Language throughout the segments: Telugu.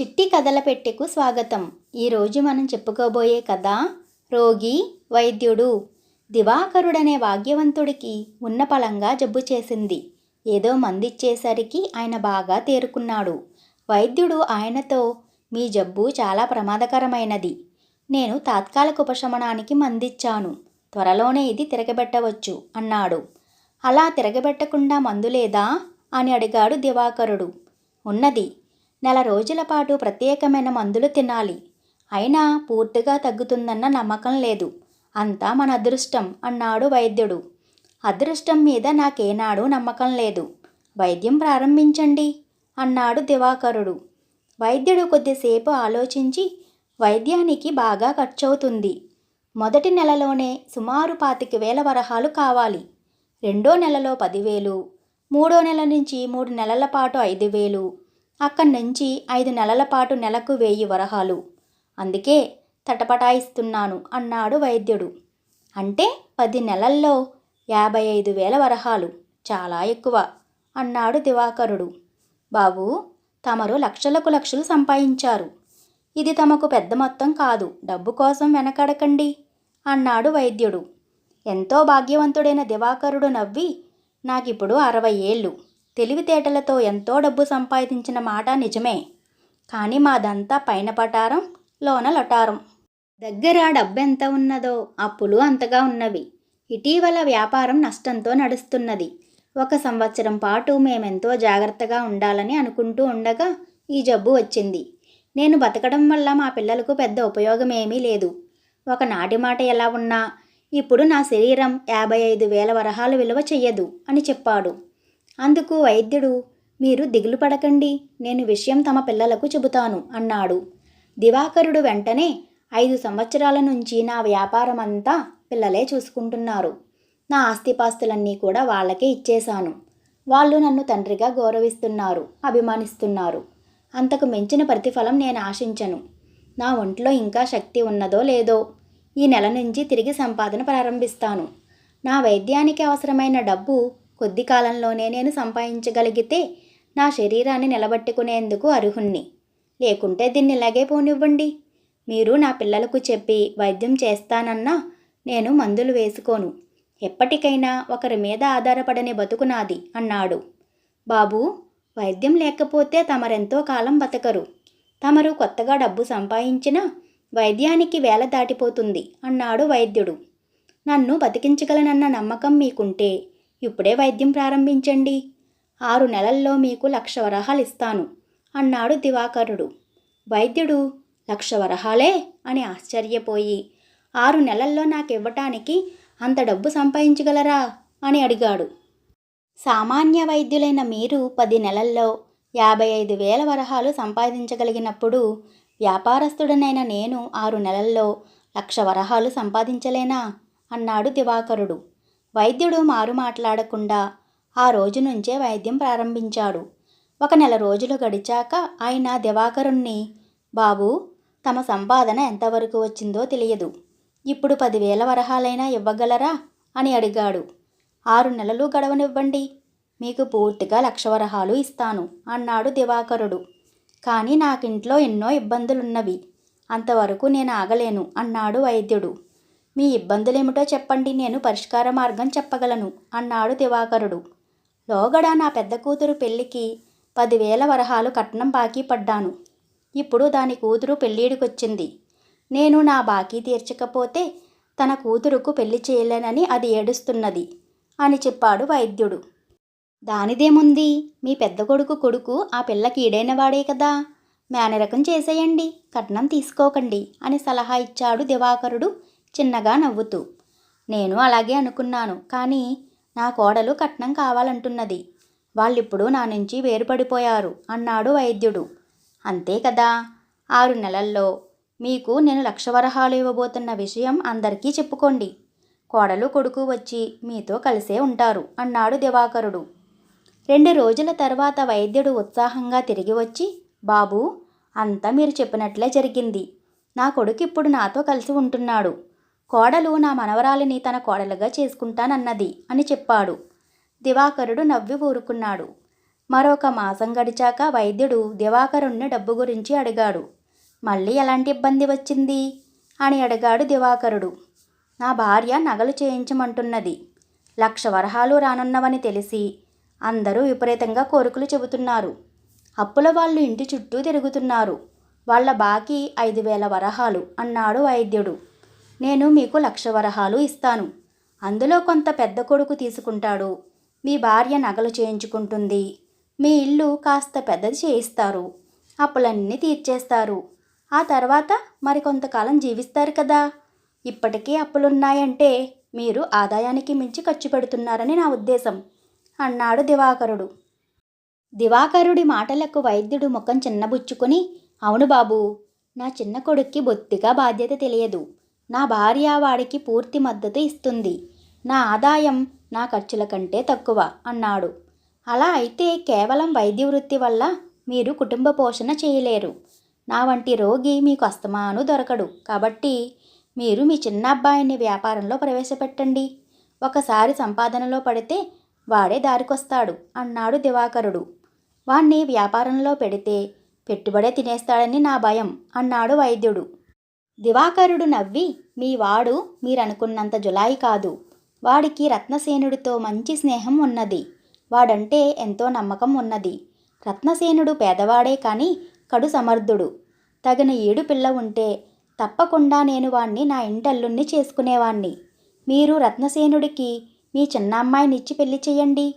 చిట్టి కథల పెట్టెకు స్వాగతం. ఈరోజు మనం చెప్పుకోబోయే కథ రోగి వైద్యుడు. దివాకరుడనే భాగ్యవంతుడికి ఉన్న పలంగా జబ్బు చేసింది. ఏదో మందిచ్చేసరికి ఆయన బాగా తేరుకున్నాడు. వైద్యుడు ఆయనతో మీ జబ్బు చాలా ప్రమాదకరమైనది. నేను తాత్కాలిక ఉపశమనానికి మందిచ్చాను. త్వరలోనే ఇది తిరగబెట్టవచ్చు అన్నాడు. అలా తిరగబెట్టకుండా మందు లేదా అని అడిగాడు దివాకరుడు. ఉన్నది. నెల రోజుల పాటు ప్రత్యేకమైన మందులు తినాలి. అయినా పూర్తిగా తగ్గుతుందన్న నమ్మకం లేదు. అంతా మన అదృష్టం అన్నాడు వైద్యుడు. అదృష్టం మీద నాకేనాడు నమ్మకం లేదు. వైద్యం ప్రారంభించండి అన్నాడు దివాకరుడు. వైద్యుడు కొద్దిసేపు ఆలోచించి వైద్యానికి బాగా ఖర్చవుతుంది. మొదటి నెలలోనే సుమారు పాతిక వేల వరహాలు కావాలి. రెండో నెలలో పదివేలు మూడో నెల నుంచి మూడు నెలల పాటు ఐదు వేలు అక్కడి నుంచి ఐదు నెలల పాటు నెలకు వెయ్యి వరహాలు. అందుకే తటపటాయిస్తున్నాను అన్నాడు వైద్యుడు. అంటే పది నెలల్లో యాభై ఐదు వేల వరహాలు. చాలా ఎక్కువ అన్నాడు దివాకరుడు. బాబు తమరు లక్షలకు లక్షలు సంపాదించారు ఇది తమకు పెద్ద మొత్తం కాదు. డబ్బు కోసం వెనకడకండి అన్నాడు వైద్యుడు. ఎంతో భాగ్యవంతుడైన దివాకరుడు నవ్వి నాకిప్పుడు అరవై ఏళ్ళు. తెలివితేటలతో ఎంతో డబ్బు సంపాదించిన మాట నిజమే. కానీ మాదంతా పైన పటారం లోన లటారం. దగ్గర డబ్బెంత ఉన్నదో అప్పులు అంతగా ఉన్నవి. ఇటీవల వ్యాపారం నష్టంతో నడుస్తున్నది. ఒక సంవత్సరం పాటు మేమెంతో జాగ్రత్తగా ఉండాలని అనుకుంటూ ఉండగా ఈ జబ్బు వచ్చింది. నేను బతకడం వల్ల మా పిల్లలకు పెద్ద ఉపయోగం ఏమీ లేదు. ఒక నాటి మాట ఎలా ఉన్నా ఇప్పుడు నా శరీరం యాభై ఐదు వేల వరహాలు విలువ చెయ్యదు అని చెప్పాడు. అందుకు వైద్యుడు మీరు దిగులు పడకండి నేను విషయం తమ పిల్లలకు చెబుతాను అన్నాడు. దివాకరుడు వెంటనే ఐదు సంవత్సరాల నుంచి నా వ్యాపారం అంతా పిల్లలే చూసుకుంటున్నారు. నా ఆస్తిపాస్తులన్నీ కూడా వాళ్ళకే ఇచ్చేశాను. వాళ్ళు నన్ను తండ్రిగా గౌరవిస్తున్నారు అభిమానిస్తున్నారు. అంతకు మించిన ప్రతిఫలం నేను ఆశించను. నా ఒంట్లో ఇంకా శక్తి ఉన్నదో లేదో ఈ నెల నుంచి తిరిగి సంపాదన ప్రారంభిస్తాను. నా వైద్యానికి అవసరమైన డబ్బు కొద్ది కాలంలోనే నేను సంపాదించగలిగితే నా శరీరాన్ని నిలబెట్టుకునేందుకు అర్హుణ్ణి. లేకుంటే దీన్ని ఇలాగే పోనివ్వండి. మీరు నా పిల్లలకు చెప్పి వైద్యం చేస్తానన్నా నేను మందులు వేసుకోను. ఎప్పటికైనా ఒకరి మీద ఆధారపడని బతుకు నాది అన్నాడు. బాబు వైద్యం లేకపోతే తమరెంతో కాలం బతకరు. తమరు కొత్తగా డబ్బు సంపాదించినా వైద్యానికి వేల దాటిపోతుంది అన్నాడు వైద్యుడు. నన్ను బతికించగలనన్న నమ్మకం మీకుంటే ఇప్పుడే వైద్యం ప్రారంభించండి. ఆరు నెలల్లో మీకు లక్ష వరహాలు ఇస్తాను అన్నాడు దివాకరుడు. వైద్యుడు లక్ష వరహాలే అని ఆశ్చర్యపోయి ఆరు నెలల్లో నాకు ఇవ్వటానికి అంత డబ్బు సంపాదించగలరా? అని అడిగాడు. సామాన్య వైద్యులైన మీరు పది నెలల్లో యాభై ఐదు వేల వరహాలు సంపాదించగలిగినప్పుడు వ్యాపారస్తుడనైన నేను ఆరు నెలల్లో లక్ష వరహాలు సంపాదించలేనా? అన్నాడు దివాకరుడు. వైద్యుడు మారు మాట్లాడకుండా ఆ రోజు నుంచే వైద్యం ప్రారంభించాడు. ఒక నెల రోజులు గడిచాక ఆయన దివాకరుణ్ణి బాబు తమ సంపాదన ఎంతవరకు వచ్చిందో తెలియదు. ఇప్పుడు పదివేల వరహాలైనా ఇవ్వగలరా? అని అడిగాడు. ఆరు నెలలు గడవనివ్వండి. మీకు పూర్తిగా లక్ష వరహాలు ఇస్తాను అన్నాడు దివాకరుడు. కానీ నాకింట్లో ఎన్నో ఇబ్బందులున్నవి. అంతవరకు నేను ఆగలేను అన్నాడు వైద్యుడు. మీ ఇబ్బందులేమిటో చెప్పండి నేను పరిష్కార మార్గం చెప్పగలను అన్నాడు దివాకరుడు. లోగడ నా పెద్ద కూతురు పెళ్ళికి పదివేల వరహాలు కట్నం బాకీ పడ్డాను. ఇప్పుడు దాని కూతురు పెళ్ళిడికొచ్చింది. నేను నా బాకీ తీర్చకపోతే తన కూతురుకు పెళ్ళి చేయలేనని అది ఏడుస్తున్నది అని చెప్పాడు వైద్యుడు. దానిదేముంది? మీ పెద్ద కొడుకు కొడుకు ఆ పిల్లకి ఈడైన వాడే కదా. మేనరకం చేసేయండి కట్నం తీసుకోకండి అని సలహా ఇచ్చాడు దివాకరుడు చిన్నగా నవ్వుతూ. నేను అలాగే అనుకున్నాను కానీ నా కోడలు కట్నం కావాలంటున్నది. వాళ్ళిప్పుడు నా నుంచి వేరుపడిపోయారు అన్నాడు వైద్యుడు. అంతే కదా! ఆరు నెలల్లో మీకు నేను లక్ష వరహాలు ఇవ్వబోతున్న విషయం అందరికీ చెప్పుకోండి. కోడలు కొడుకు వచ్చి మీతో కలిసే ఉంటారు అన్నాడు దివాకరుడు. రెండు రోజుల తర్వాత వైద్యుడు ఉత్సాహంగా తిరిగి వచ్చి బాబు అంతా మీరు చెప్పినట్లే జరిగింది. నా కొడుకు ఇప్పుడు నాతో కలిసి ఉంటున్నాడు. కోడలు నా మనవరాలిని తన కోడలుగా చేసుకుంటానన్నది అని చెప్పాడు. దివాకరుడు నవ్వి ఊరుకున్నాడు. మరొక మాసం గడిచాక వైద్యుడు దివాకరుణ్ణి డబ్బు గురించి అడిగాడు. మళ్ళీ ఎలాంటి ఇబ్బంది వచ్చింది? అని అడిగాడు దివాకరుడు. నా భార్య నగలు చేయించమంటున్నది. లక్ష వరహాలు రానున్నవని తెలిసి అందరూ విపరీతంగా కోరికలు చెబుతున్నారు. అప్పుల వాళ్ళు ఇంటి చుట్టూ తిరుగుతున్నారు. వాళ్ళ బాకీ ఐదు వేల వరహాలు అన్నాడు వైద్యుడు. నేను మీకు లక్ష వరహాలు ఇస్తాను. అందులో కొంత పెద్ద కొడుకు తీసుకుంటాడు. మీ భార్య నగలు చేయించుకుంటుంది. మీ ఇల్లు కాస్త పెద్దది చేయిస్తారు. అప్పులన్నీ తీర్చేస్తారు. ఆ తర్వాత మరి కొంతకాలం జీవిస్తారు కదా. ఇప్పటికీ అప్పులున్నాయంటే మీరు ఆదాయానికి మించి ఖర్చు పెడుతున్నారని నా ఉద్దేశం. అన్నాడు దివాకరుడు. దివాకరుడి మాటలకు వైద్యుడు ముఖం చిన్నబుచ్చుకుని అవును బాబు నా చిన్న కొడుక్కి బొత్తిగా బాధ్యత తెలియదు. నా భార్య వాడికి పూర్తి మద్దతు ఇస్తుంది. నా ఆదాయం నా ఖర్చుల కంటే తక్కువ అన్నాడు. అలా అయితే కేవలం వైద్య వృత్తి వల్ల మీరు కుటుంబ పోషణ చేయలేరు. నా వంటి రోగి మీకు అస్తమాను దొరకడు. కాబట్టి మీరు మీ చిన్న అబ్బాయిని వ్యాపారంలో ప్రవేశపెట్టండి. ఒకసారి సంపాదనలో పడితే వాడే దారికొస్తాడు అన్నాడు దివాకరుడు. వాణ్ణి వ్యాపారంలో పెడితే పెట్టుబడే తినేస్తాడని నా భయం అన్నాడు వైద్యుడు. దివాకరుడు నవ్వి మీ వాడు మీరనుకున్నంత జులాయి కాదు. వాడికి రత్నసేనుడితో మంచి స్నేహం ఉన్నది. వాడంటే ఎంతో నమ్మకం ఉన్నది. రత్నసేనుడు పేదవాడే కానీ కడు సమర్థుడు. తగిన ఏడు పిల్ల ఉంటే తప్పకుండా నేను వాణ్ణి నా ఇంటల్లుణ్ణి చేసుకునేవాణ్ణి. మీరు రత్నసేనుడికి మీ చిన్నమ్మాయినిచ్చి పెళ్ళి చేయండి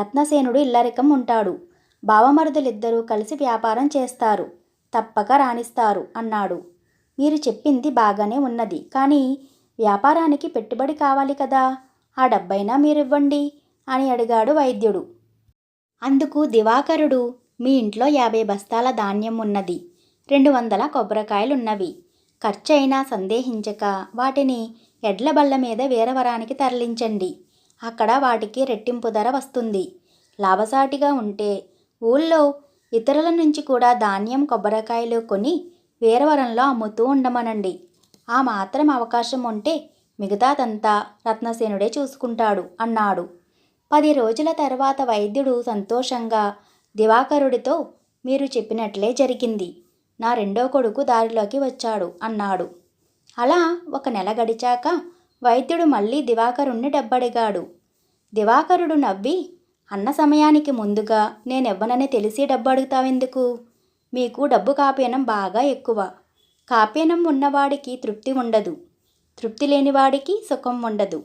రత్నసేనుడు ఇల్లరికం ఉంటాడు. బావమరుదులిద్దరూ కలిసి వ్యాపారం చేస్తారు. తప్పక రాణిస్తారు అన్నాడు. మీరు చెప్పింది బాగానే ఉన్నది. కానీ వ్యాపారానికి పెట్టుబడి కావాలి కదా. ఆ డబ్బైనా మీరివ్వండి అని అడిగాడు వైద్యుడు. అందుకు దివాకరుడు మీ ఇంట్లో యాభై బస్తాల ధాన్యం ఉన్నది. రెండు వందల కొబ్బరికాయలున్నవి. ఖర్చయినా సందేహించక వాటిని ఎడ్ల బళ్ళ మీద వీరవరానికి తరలించండి. అక్కడ వాటికి రెట్టింపు ధర వస్తుంది. లాభసాటిగా ఉంటే ఊళ్ళో ఇతరుల నుంచి కూడా ధాన్యం కొబ్బరికాయలు కొని వీరవరంలో అమ్ముతూ ఉండమనండి. ఆ మాత్రం అవకాశం ఉంటే మిగతాదంతా రత్నసేనుడే చూసుకుంటాడు అన్నాడు. పది రోజుల తర్వాత వైద్యుడు సంతోషంగా దివాకరుడితో మీరు చెప్పినట్లే జరిగింది. నా రెండో కొడుకు దారిలోకి వచ్చాడు అన్నాడు. అలా ఒక నెల గడిచాక వైద్యుడు మళ్ళీ దివాకరుణ్ణి డబ్బడిగాడు. దివాకరుడు నవ్వి అన్న సమయానికి ముందుగా నేనెవ్వనని తెలిసి డబ్బడుగుతావెందుకు? మీకు డబ్బు కాపీనం బాగా ఎక్కువ. కాపీనం ఉన్నవాడికి తృప్తి ఉండదు. తృప్తి లేనివాడికి సుఖం ఉండదు.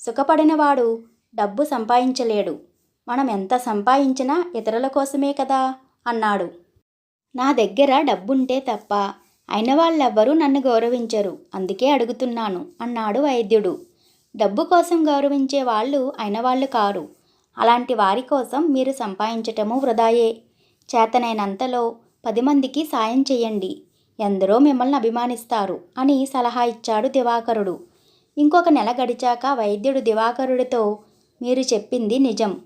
సుఖపడినవాడు డబ్బు సంపాదించలేడు. మనం ఎంత సంపాదించినా ఇతరుల కోసమే కదా అన్నాడు. నా దగ్గర డబ్బుంటే తప్ప అయిన వాళ్ళెవ్వరూ నన్ను గౌరవించరు. అందుకే అడుగుతున్నాను అన్నాడు వైద్యుడు. డబ్బు కోసం గౌరవించే వాళ్ళు అయిన వాళ్ళు కారు. అలాంటి వారి కోసం మీరు సంపాదించటము వృధాయే. చేతనైనంతలో పది మందికి సాయం చేయండి. ఎందరో మిమ్మల్ని అభిమానిస్తారు అని సలహా ఇచ్చాడు దివాకరుడు. ఇంకొక నెల గడిచాక వైద్యుడు దివాకరుడితో మీరు చెప్పింది నిజం.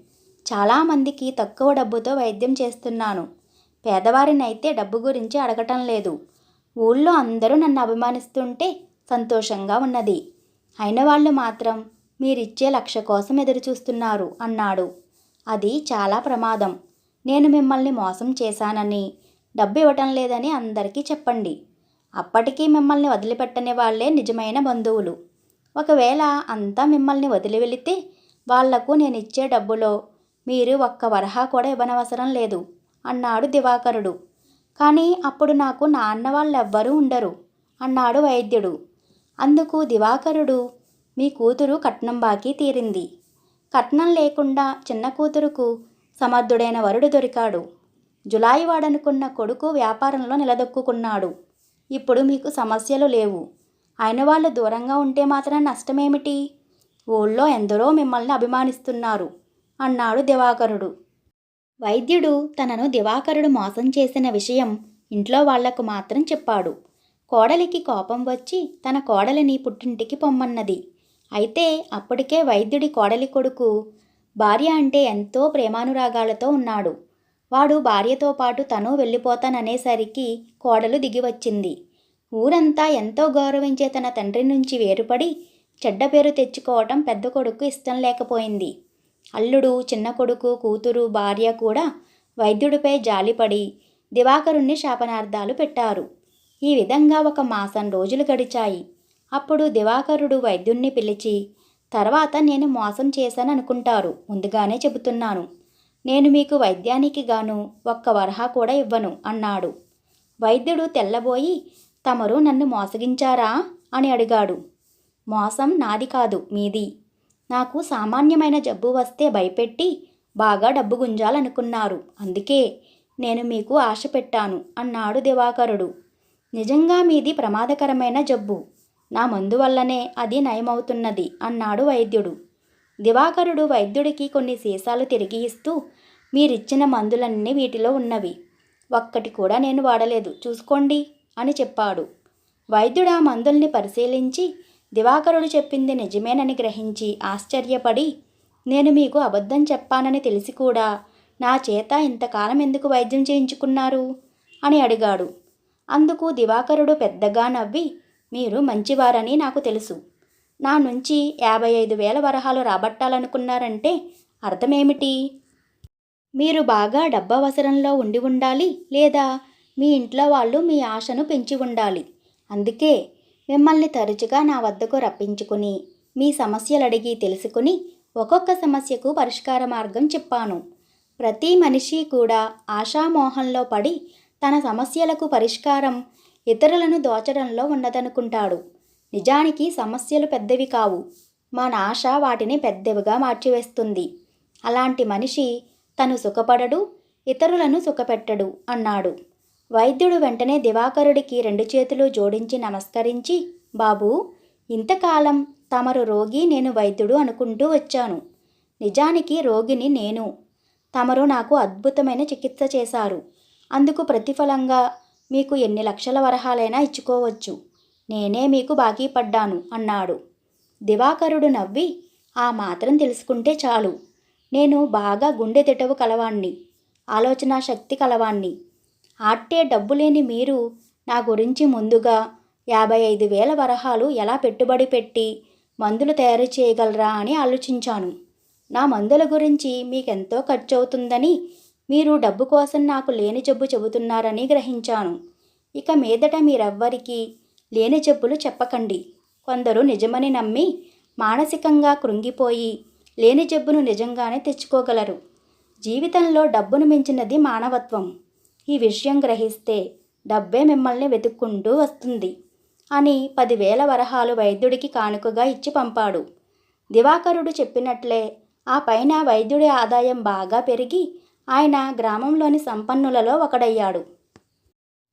చాలామందికి తక్కువ డబ్బుతో వైద్యం చేస్తున్నాను. పేదవారినైతే డబ్బు గురించి అడగటం లేదు. ఊళ్ళో అందరూ నన్ను అభిమానిస్తుంటే సంతోషంగా ఉన్నది. అయిన వాళ్ళు మాత్రం మీరిచ్చే లక్ష కోసం ఎదురుచూస్తున్నారు అన్నాడు. అది చాలా ప్రమాదం. నేను మిమ్మల్ని మోసం చేశానని డబ్బు ఇవ్వటం లేదని అందరికీ చెప్పండి. అప్పటికీ మిమ్మల్ని వదిలిపెట్టని వాళ్ళే నిజమైన బంధువులు. ఒకవేళ అంతా మిమ్మల్ని వదిలి వెళితే వాళ్ళకు నేను ఇచ్చే డబ్బులో మీరు ఒక్క వరహా కూడా ఇవ్వనవసరం లేదు అన్నాడు దివాకరుడు. కానీ అప్పుడు నాకు నాన్న వాళ్ళెవ్వరూ ఉండరు అన్నాడు వైద్యుడు. అందుకు దివాకరుడు మీ కూతురు కట్నం బాకీ తీరింది. కట్నం లేకుండా చిన్న కూతురుకు సమర్థుడైన వరుడు దొరికాడు. జులాయి వాడనుకున్న కొడుకు వ్యాపారంలో నిలదొక్కున్నాడు ఇప్పుడు మీకు సమస్యలు లేవు. అయిన వాళ్ళు దూరంగా ఉంటే మాత్రం నష్టమేమిటి? ఊళ్ళో ఎందరో మిమ్మల్ని అభిమానిస్తున్నారు అన్నాడు దివాకరుడు. వైద్యుడు తనను దివాకరుడు మోసం చేసిన విషయం ఇంట్లో వాళ్ళకు మాత్రం చెప్పాడు. కోడలికి కోపం వచ్చి తన కోడలిని పుట్టింటికి పొమ్మన్నది. అయితే అప్పటికే వైద్యుడి కోడలి కొడుకు భార్య అంటే ఎంతో ప్రేమానురాగాలతో ఉన్నాడు. వాడు భార్యతో పాటు తను వెళ్ళిపోతాననేసరికి కోడలు దిగివచ్చింది. ఊరంతా ఎంతో గౌరవించే తన తండ్రి నుంచి వేరుపడి చెడ్డ పేరు తెచ్చుకోవటం పెద్ద కొడుకు ఇష్టం లేకపోయింది. అల్లుడు చిన్న కొడుకు కూతురు భార్య కూడా వైద్యుడిపై జాలిపడి దివాకరుణ్ణి శాపనార్థాలు పెట్టారు. ఈ విధంగా ఒక మాసం రోజులు గడిచాయి. అప్పుడు దివాకరుడు వైద్యుణ్ణి పిలిచి తర్వాత నేను మోసం చేశాననుకుంటారు. ముందుగానే చెబుతున్నాను. నేను మీకు వైద్యానికి గాను ఒక్క వరహా కూడా ఇవ్వను అన్నాడు. వైద్యుడు తెల్లబోయి తమరు నన్ను మోసగించారా? అని అడిగాడు. మోసం నాది కాదు మీది. నాకు సామాన్యమైన జబ్బు వస్తే భయపెట్టి బాగా డబ్బు గుంజాలనుకున్నారు. అందుకే నేను మీకు ఆశ పెట్టాను అన్నాడు దివాకరుడు. నిజంగా మీది ప్రమాదకరమైన జబ్బు. నా మందు వల్లనే అది నయమవుతున్నది అన్నాడు వైద్యుడు. దివాకరుడు వైద్యుడికి కొన్ని సీసాలు తిరిగి ఇస్తూ మీరిచ్చిన మందులన్నీ వీటిలో ఉన్నవి. ఒక్కటి కూడా నేను వాడలేదు. చూసుకోండి అని చెప్పాడు. వైద్యుడు ఆ మందుల్ని పరిశీలించి దివాకరుడు చెప్పింది నిజమేనని గ్రహించి ఆశ్చర్యపడి నేను మీకు అబద్ధం చెప్పానని తెలిసి కూడా నా చేత ఇంతకాలం ఎందుకు వైద్యం చేయించుకున్నారు? అని అడిగాడు. అందుకు దివాకరుడు పెద్దగా నవ్వి మీరు మంచివారని నాకు తెలుసు. నా నుంచి యాభై ఐదు వేల వరహాలు రాబట్టాలనుకున్నారంటే అర్థమేమిటి? మీరు బాగా డబ్బవసరంలో ఉండి ఉండాలి లేదా మీ ఇంట్లో వాళ్ళు మీ ఆశను పెంచి ఉండాలి. అందుకే మిమ్మల్ని తరచుగా నా వద్దకు రప్పించుకుని మీ సమస్యలు అడిగి తెలుసుకుని ఒక్కొక్క సమస్యకు పరిష్కార మార్గం చెప్పాను. ప్రతి మనిషి కూడా ఆశామోహంలో పడి తన సమస్యలకు పరిష్కారం ఇతరులను దోచడంలో ఉన్నదనుకుంటాడు. నిజానికి సమస్యలు పెద్దవి కావు. మన ఆశ వాటిని పెద్దవిగా మార్చివేస్తుంది. అలాంటి మనిషి తను సుఖపడడు ఇతరులను సుఖపెట్టడు అన్నాడు. వైద్యుడు వెంటనే దివాకరుడికి రెండు చేతులు జోడించి నమస్కరించి బాబూ ఇంతకాలం తమరు రోగి నేను వైద్యుడు అనుకుంటూ వచ్చాను. నిజానికి రోగిని నేను. తమరు నాకు అద్భుతమైన చికిత్స చేశారు. అందుకు ప్రతిఫలంగా మీకు ఎన్ని లక్షల వరహాలైనా ఇచ్చుకోవచ్చు. నేనే మీకు బాకీ పడ్డాను అన్నాడు. దివాకరుడు నవ్వి ఆ మాత్రం తెలుసుకుంటే చాలు. నేను బాగా గుండె తిటవు కలవాణ్ణి ఆలోచన శక్తి కలవాణ్ణి. ఆట్టే డబ్బు లేని మీరు నా గురించి ముందుగా యాభై ఐదు వేల వరహాలు ఎలా పెట్టుబడి పెట్టి మందులు తయారు చేయగలరా అని ఆలోచించాను. నా మందుల గురించి మీకెంతో ఖర్చు అవుతుందని మీరు డబ్బు కోసం నాకు లేని జబ్బు చెబుతున్నారని గ్రహించాను. ఇక మీదట మీరెవ్వరికీ లేని జబ్బులు చెప్పకండి. కొందరు నిజమని నమ్మి మానసికంగా కృంగిపోయి లేని జబ్బును నిజంగానే తెచ్చుకోగలరు. జీవితంలో డబ్బును మించినది మానవత్వం. ఈ విషయం గ్రహిస్తే డబ్బే మిమ్మల్ని వెతుక్కుంటూ వస్తుంది అని పదివేల వరహాలు వైద్యుడికి కానుకగా ఇచ్చి పంపాడు. దివాకరుడు చెప్పినట్లే ఆ పైన వైద్యుడి ఆదాయం బాగా పెరిగి ఆయన గ్రామంలోని సంపన్నులలో ఒకడయ్యాడు.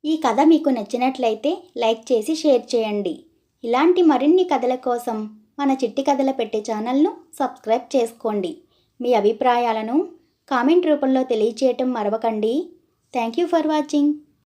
ఈ కథ మీకు నచ్చినట్లయితే లైక్ చేసి షేర్ చేయండి. ఇలాంటి మరిన్ని కథల కోసం మన చిట్టి కథల పెట్టే ఛానల్ను సబ్స్క్రైబ్ చేసుకోండి. మీ అభిప్రాయాలను కామెంట్ రూపంలో తెలియచేయటం మరవకండి. Thank you for watching.